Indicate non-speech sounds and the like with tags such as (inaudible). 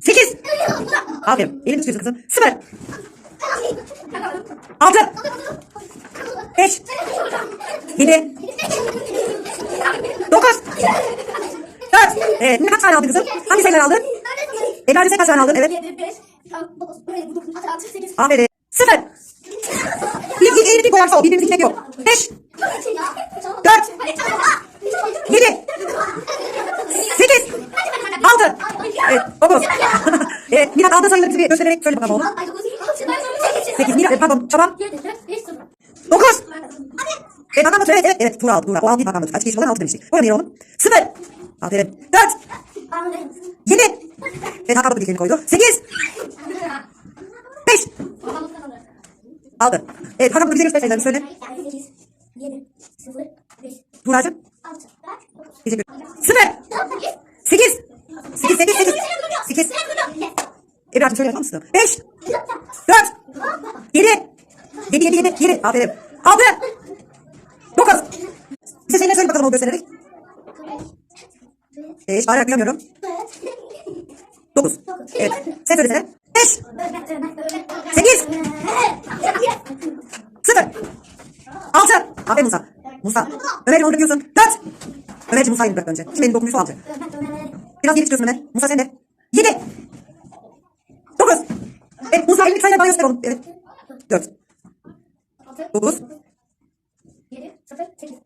Sekiz. Aferin. Elini tutuyorsun kızım. Sıfır. Altı. Beş. Yedi. Dokuz. Dört. Evet. Yine kaç tane aldın kızım? Hangi sayıları aldın? Ebrar'cığım sen kaç tane aldın? Evet. 7, 5, 9, 9, 6, 8. Aferin. Sıfır. Bir, bir, elini bir koyarsa o. Birbirimizi gitmek yok. Beş. Dört. Yedi. Sekiz. Altı. Evet. (laughs) Dokuz. evet. Mirat aldığın sayıları bize bir göstererek söyle bakalım oğlum. Sekiz. Mirat, pardon. 7, 5, 0. Dokuz. Evet Hakan Batu evet evet. Evet Tuğra aldı Tuğra. O aldı değil Hakan Batu. Açık yeşil olan altı demiştik. Koyalım yere oğlum. Sıfır. Aferin. Dört. Yedi. Evet Hakan Batu bir koydu. Sekiz. Beş. Altı. Evet Hakan Batu bize göster sayılarını söyle. 8, 7, 0, 5, Tuğra'cığım. 6, Teşekkür Sıfır. Sekiz. Sekiz sekiz sekiz. Ebrar'cığım söyle yapar mısın? Beş. Dört. Yedi. Yedi yedi yedi. Yedi. Aferin. Altı. Dokuz. Bize sayıları söyle bakalım onu göstererek. Beş. Bağırarak duyamıyorum. Dokuz. Evet. Sen söylesene. Beş. Sekiz. Sıfır. Altı. Aferin Musa. Musa. Ömer'cim onu bırakıyorsun. Dört. Ömer'cim Musa'yı bırak önce. Şimdi benim dokunuysa alacak. Biraz geri tutuyorsun Ömer. Musa sen de. Yedi. Dokuz. Evet Musa elini sayıları bana göster oğlum. Evet. Dört. Dokuz. 7, 0, 8.